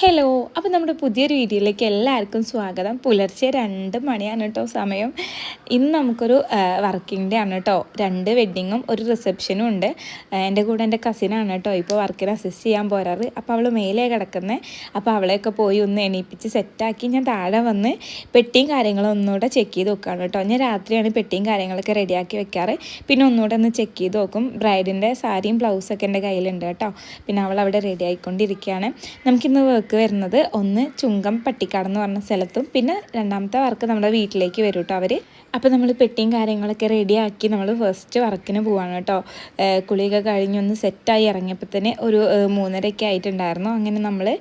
Hello അപ്പോൾ നമ്മുടെ പുതിയൊരു വീഡിയോയിലേക്ക് എല്ലാവർക്കും സ്വാഗതം. പുലർച്ചെ രണ്ട് മണിയാണ് കേട്ടോ സമയം. ഇന്ന് നമുക്കൊരു വർക്കിംഗ് ഡേ ആണ് കേട്ടോ. രണ്ട് വെഡ്ഡിങ്ങും ഒരു റിസപ്ഷനും ഉണ്ട്. എന്റെ കൂടെ എന്റെ കസിനാണ് കേട്ടോ. ഇപ്പോൾ വർക്കിന് അസിസ്റ്റ് ചെയ്യാൻ പോരാറ്. അപ്പോൾ അവൾ മേലെ കിടക്കുന്നത് അപ്പോൾ അവളെയൊക്കെ പോയി ഒന്ന് എണീപ്പിച്ച് സെറ്റാക്കി ഞാൻ താഴെ വന്ന് പെട്ടിയും കാര്യങ്ങളും ഒന്നുകൂടെ ചെക്ക് ചെയ്ത് നോക്കുകയാണ് കേട്ടോ. ഞാൻ രാത്രിയാണ് പെട്ടിയും കാര്യങ്ങളൊക്കെ റെഡിയാക്കി വെക്കാറ്. പിന്നെ ഒന്നുകൂടെ ഒന്ന് ചെക്ക് ചെയ്ത് നോക്കും. ബ്രൈഡിന്റെ സാരിയും ബ്ലൗസൊക്കെ എന്റെ കയ്യിലുണ്ട് കേട്ടോ. പിന്നെ അവൾ അവിടെ റെഡി ആയിക്കൊണ്ടിരിക്കുകയാണ്. നമുക്കിന്ന് വർക്ക് വരുന്നത് ഒന്ന് ചുങ്കം പട്ടിക്കാട് എന്ന് പറഞ്ഞ സ്ഥലത്തും പിന്നെ രണ്ടാമത്തെ വർക്ക് നമ്മുടെ വീട്ടിലേക്ക് വരും കേട്ടോ അവർ അപ്പോൾ നമ്മൾ പെട്ടിയും കാര്യങ്ങളൊക്കെ റെഡിയാക്കി നമ്മൾ ഫസ്റ്റ് വർക്കിന് പോവാണ് കേട്ടോ കുളിയൊക്കെ കഴിഞ്ഞൊന്ന് സെറ്റായി ഇറങ്ങിയപ്പോൾ തന്നെ ഒരു മൂന്നരയൊക്കെ ആയിട്ടുണ്ടായിരുന്നു. അങ്ങനെ നമ്മൾ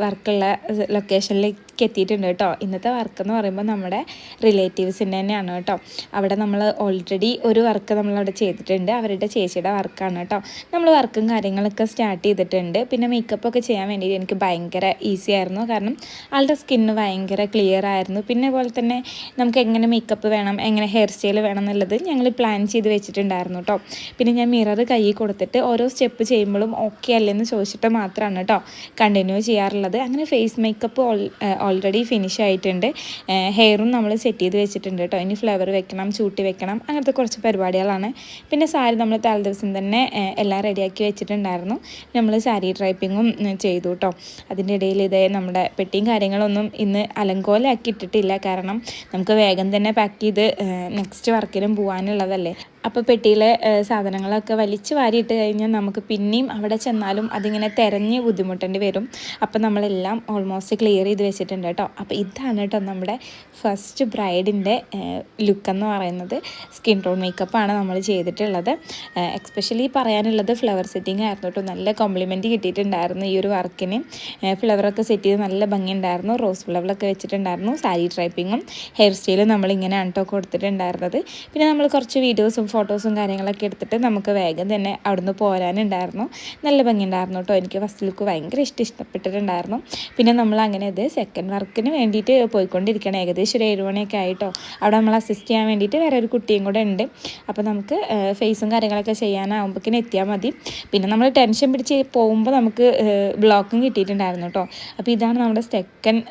വർക്കുള്ള ലൊക്കേഷനിലേക്ക് എത്തിയിട്ടുണ്ട് കേട്ടോ. ഇന്നത്തെ വർക്ക് എന്ന് പറയുമ്പോൾ നമ്മുടെ റിലേറ്റീവ്സിന്റെ തന്നെയാണ് കേട്ടോ. അവിടെ നമ്മൾ ഓൾറെഡി ഒരു വർക്ക് നമ്മളവിടെ ചെയ്തിട്ടുണ്ട്. അവരുടെ ചേച്ചിയുടെ വർക്കാണ് കേട്ടോ. നമ്മൾ വർക്കും കാര്യങ്ങളൊക്കെ സ്റ്റാർട്ട് ചെയ്തിട്ടുണ്ട്. പിന്നെ മേക്കപ്പ് ഒക്കെ ചെയ്യാൻ വേണ്ടിയിട്ട് എനിക്ക് ഭയങ്കര ഈസി ആയിരുന്നു. കാരണം ആളുടെ സ്കിന്ന് ഭയങ്കര ക്ലിയർ ആയിരുന്നു. പിന്നെ പോലെ തന്നെ നമുക്ക് എങ്ങനെ മേക്കപ്പ് വേണം എങ്ങനെ ഹെയർ സ്റ്റൈൽ വേണം എന്നുള്ളത് ഞങ്ങൾ പ്ലാൻ ചെയ്ത് വെച്ചിട്ടുണ്ടായിരുന്നു കേട്ടോ. പിന്നെ ഞാൻ മിറർ കയ്യിൽ കൊടുത്തിട്ട് ഓരോ സ്റ്റെപ്പ് ചെയ്യുമ്പോഴും ഓക്കെ അല്ലെന്ന് ചോദിച്ചിട്ട് മാത്രമാണ് കേട്ടോ കണ്ടിന്യൂ ചെയ്യാറുള്ളത്. അങ്ങനെ ഫേസ് മേക്കപ്പ് ഓൾറെഡി ഫിനിഷ് ആയിട്ടുണ്ട്. ഹെയറും നമ്മൾ സെറ്റ് ചെയ്ത് വെച്ചിട്ടുണ്ട് കേട്ടോ ഇനി ഫ്ലവർ വെക്കണം ചൂട്ടി വെക്കണം അങ്ങനത്തെ കുറച്ച് പരിപാടികളാണ്. പിന്നെ സാരി നമ്മൾ തലേ ദിവസം തന്നെ എല്ലാം റെഡിയാക്കി വെച്ചിട്ടുണ്ടായിരുന്നു. നമ്മൾ സാരി ഡ്രൈപ്പിങ്ങും ചെയ്തു കേട്ടോ അതിന്റെ ഇടയിൽ ഇതേ നമ്മുടെ പെട്ടിയും കാര്യങ്ങളൊന്നും ഇന്ന് അലങ്കോലാക്കി ഇട്ടിട്ടില്ല. കാരണം നമുക്ക് വേഗം തന്നെ പാക്ക് ചെയ്ത് നെക്സ്റ്റ് വർക്കിലും പോകാനുള്ളതല്ലേ അപ്പോൾ പെട്ടിയിലെ സാധനങ്ങളൊക്കെ വലിച്ചു വാരിയിട്ട് കഴിഞ്ഞാൽ നമുക്ക് പിന്നെയും അവിടെ ചെന്നാലും അതിങ്ങനെ തിരഞ്ഞ് ബുദ്ധിമുട്ടേണ്ടി വരും. അപ്പോൾ നമ്മളെല്ലാം ഓൾമോസ്റ്റ് ക്ലിയർ ചെയ്ത് വെച്ചിട്ടുണ്ട് കേട്ടോ. അപ്പോൾ ഇതാണ് കേട്ടോ നമ്മുടെ ഫസ്റ്റ് ബ്രൈഡിന്റെ ലുക്കെന്ന് പറയുന്നത്. സ്കിൻ ടോൺ മേക്കപ്പാണ് നമ്മൾ ചെയ്തിട്ടുള്ളത്. എക്സ്പെഷ്യലി പറയാനുള്ളത് ഫ്ലവർ സെറ്റിംഗ് ആയിരുന്നു കേട്ടോ. നല്ല കോംപ്ലിമെന്റ് കിട്ടിയിട്ടുണ്ടായിരുന്നു ഈ ഒരു വർക്കിന്. ഫ്ലവറൊക്കെ സെറ്റ് ചെയ്ത് നല്ല ഭംഗിയുണ്ടായിരുന്നു. റോസ് ഫ്ലവറൊക്കെ വെച്ചിട്ടുണ്ടായിരുന്നു. സാരി ട്രൈപ്പിങ്ങും ഹെയർ സ്റ്റൈലും നമ്മളിങ്ങനെയാണ് കേട്ടോ കൊടുത്തിട്ടുണ്ടായിരുന്നത്. പിന്നെ നമ്മൾ കുറച്ച് വീഡിയോസും ഫോട്ടോസും കാര്യങ്ങളൊക്കെ എടുത്തിട്ട് നമുക്ക് വേഗം തന്നെ അവിടുന്ന് പോരാനുണ്ടായിരുന്നു. നല്ല ഭംഗിയുണ്ടായിരുന്നു കേട്ടോ എനിക്ക് ഫസ്റ്റ് ലുക്ക് ഭയങ്കര ഇഷ്ടം ഇഷ്ടപ്പെട്ടിട്ടുണ്ടായിരുന്നു. പിന്നെ നമ്മൾ അങ്ങനെ അത് സെക്കൻഡ് വർക്കിന് വേണ്ടിയിട്ട് പോയിക്കൊണ്ടിരിക്കണം ഏകദേശം ഒരു ഏഴ് മണിയൊക്കെ ആയിട്ടോ അവിടെ നമ്മൾ അസിസ്റ്റ് ചെയ്യാൻ വേണ്ടിയിട്ട് വേറെ ഒരു കുട്ടിയും കൂടെ ഉണ്ട്. അപ്പോൾ നമുക്ക് ഫേസും കാര്യങ്ങളൊക്കെ ചെയ്യാനാകുമ്പോഴേക്കിനും എത്തിയാൽ മതി. പിന്നെ നമ്മൾ ടെൻഷൻ പിടിച്ച് പോകുമ്പോൾ നമുക്ക് ബ്ലോക്കും കിട്ടിയിട്ടുണ്ടായിരുന്നു കേട്ടോ അപ്പോൾ ഇതാണ് നമ്മുടെ സെക്കൻഡ്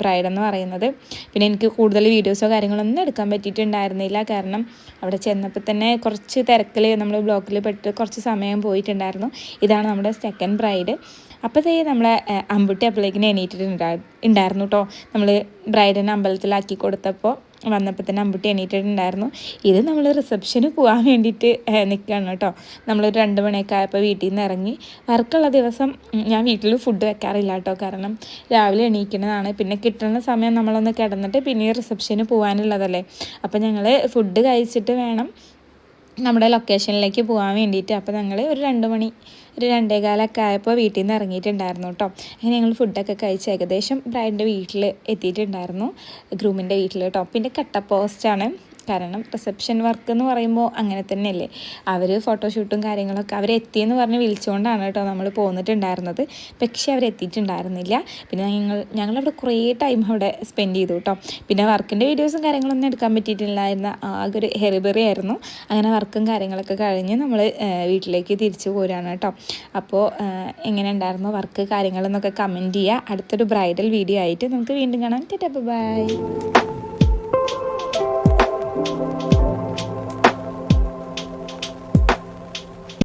ബ്രൈഡ് എന്ന് പറയുന്നത്. പിന്നെ എനിക്ക് കൂടുതൽ വീഡിയോസോ കാര്യങ്ങളൊന്നും എടുക്കാൻ പറ്റിയിട്ടുണ്ടായിരുന്നില്ല. കാരണം അവിടെ ചെന്നപ്പോൾ തന്നെ കുറച്ച് തിരക്കിൽ നമ്മൾ ബ്ലോക്കിൽ പെട്ട് കുറച്ച് സമയം പോയിട്ടുണ്ടായിരുന്നു. ഇതാണ് നമ്മുടെ സെക്കൻഡ് ബ്രൈഡ് അപ്പോഴത്തേ നമ്മളെ അമ്പുട്ടി അപ്പോഴേക്കിന് എണീറ്റിട്ടുണ്ടാ ഉണ്ടായിരുന്നു കേട്ടോ നമ്മൾ ബ്രൈഡിനെ അമ്പലത്തിലാക്കി കൊടുത്തപ്പോൾ വന്നപ്പോൾ തന്നെ അമ്പുട്ടി എണീറ്റിട്ടുണ്ടായിരുന്നു. ഇത് നമ്മൾ റിസപ്ഷന് പോകാൻ വേണ്ടിയിട്ട് നിൽക്കുകയാണ് കേട്ടോ നമ്മൾ രണ്ട് മണിയൊക്കെ ആയപ്പോൾ വീട്ടിൽ നിന്ന് ഇറങ്ങി വർക്കുള്ള ദിവസം ഞാൻ വീട്ടിൽ ഫുഡ് വെക്കാറില്ല കേട്ടോ കാരണം രാവിലെ എണീക്കുന്നതാണ് പിന്നെ കിട്ടുന്ന സമയം നമ്മളൊന്ന് കിടന്നിട്ട് പിന്നെ റിസപ്ഷന് പോകാനുള്ളതല്ലേ അപ്പോൾ ഞങ്ങൾ ഫുഡ് കഴിച്ചിട്ട് വേണം നമ്മുടെ ലൊക്കേഷനിലേക്ക് പോകാൻ വേണ്ടിയിട്ട്. അപ്പോൾ ഞങ്ങൾ ഒരു രണ്ട് മണി ഒരു രണ്ടേകാലൊക്കെ ആയപ്പോൾ വീട്ടിൽ നിന്ന് ഇറങ്ങിയിട്ടുണ്ടായിരുന്നു കേട്ടോ അങ്ങനെ ഞങ്ങൾ ഫുഡൊക്കെ കഴിച്ച് ഏകദേശം ബ്രൈഡിന്റെ വീട്ടിൽ എത്തിയിട്ടുണ്ടായിരുന്നു ഗ്രൂമിന്റെ വീട്ടിൽ കേട്ടോ പിന്നെ കട്ട പോസ്റ്റാണ് കാരണം റിസപ്ഷൻ വർക്ക് എന്ന് പറയുമ്പോൾ അങ്ങനെ തന്നെയല്ലേ. അവർ ഫോട്ടോഷൂട്ടും കാര്യങ്ങളൊക്കെ അവർ എത്തിയെന്ന് പറഞ്ഞ് വിളിച്ചുകൊണ്ടാണ് കേട്ടോ നമ്മൾ പോന്നിട്ടുണ്ടായിരുന്നത്. പക്ഷേ അവരെത്തിയിട്ടുണ്ടായിരുന്നില്ല. പിന്നെ ഞങ്ങൾ ഞങ്ങളവിടെ കുറേ ടൈം അവിടെ സ്പെൻഡ് ചെയ്തു കേട്ടോ. പിന്നെ വർക്കിന്റെ വീഡിയോസും കാര്യങ്ങളൊന്നും എടുക്കാൻ പറ്റിയിട്ടില്ലായിരുന്ന ആകെ ഒരു ഹെറിബറി ആയിരുന്നു. അങ്ങനെ വർക്കും കാര്യങ്ങളൊക്കെ കഴിഞ്ഞ് നമ്മൾ വീട്ടിലേക്ക് തിരിച്ചു പോരാണ് കേട്ടോ. അപ്പോൾ എങ്ങനെ ഉണ്ടായിരുന്നു വർക്ക് കാര്യങ്ങളെന്നൊക്കെ കമന്റ് ചെയ്യുക അടുത്തൊരു ബ്രൈഡൽ വീഡിയോ ആയിട്ട് നമുക്ക് വീണ്ടും കാണാം. ബൈ. Música